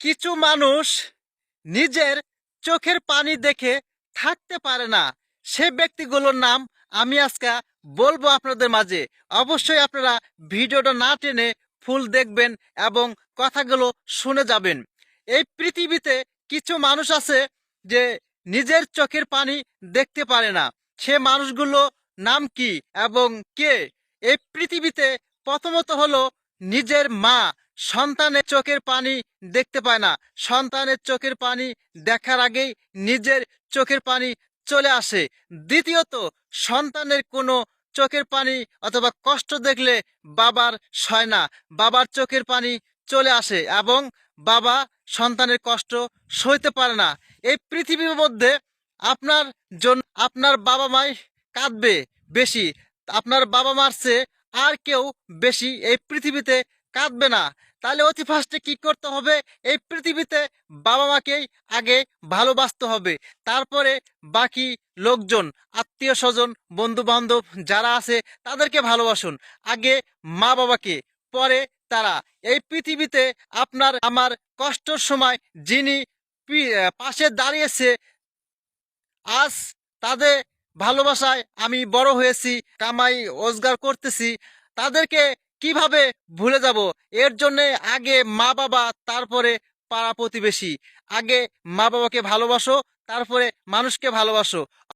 কিছু মানুষ নিজের চোখের পানি দেখে থাকতে পারে না। সে ব্যক্তিগুলোর নাম আমি আজকে বলব আপনাদের মাঝে। অবশ্যই আপনারা ভিডিওটা না টেনে ফুল দেখবেন এবং কথাগুলো শুনে যাবেন। এই পৃথিবীতে কিছু মানুষ আছে যে নিজের চোখের পানি দেখতে পারে না। সে মানুষগুলো নাম কি এবং কে? এই পৃথিবীতে প্রথমত হলো নিজের মা। সন্তানের চোখের পানি দেখতে পায় না। সন্তানের চোখের পানি দেখার আগেই নিজের চোখের পানি চলে আসে। দ্বিতীয়ত, সন্তানের কোনো চোখের পানি অথবা কষ্ট দেখলে বাবার সয় না। বাবার চোখের পানি চলে আসে এবং বাবা সন্তানের কষ্ট সইতে পারে না। এই পৃথিবীর মধ্যে আপনার জন্য আপনার বাবা মাই কাঁদবে বেশি। আপনার বাবা মার চেয়ে আর কেউ বেশি এই পৃথিবীতে কাঁদবে না। তাহলে অতি ফার্স্টে কি করতে হবে? এই পৃথিবীতে বাবা মাকেই আগে ভালোবাসতে হবে। তারপরে বাকি লোকজন আত্মীয় স্বজন বন্ধু বান্ধব যারা আছে তাদেরকে ভালোবাসুন। আগে মা বাবাকে পরে তারা। এই পৃথিবীতে আপনার, আমার কষ্টর সময় যিনি পাশে দাঁড়িয়েছে, আজ তাদের ভালোবাসায় আমি বড় হয়েছি, কামাই, রোজগার করতেছি, তাদেরকে কীভাবে ভুলে যাব? এর জন্যে আগে মা বাবা, তারপরে পাড়া প্রতিবেশী। আগে মা বাবাকে ভালোবাসো, তারপরে মানুষকে ভালোবাসো।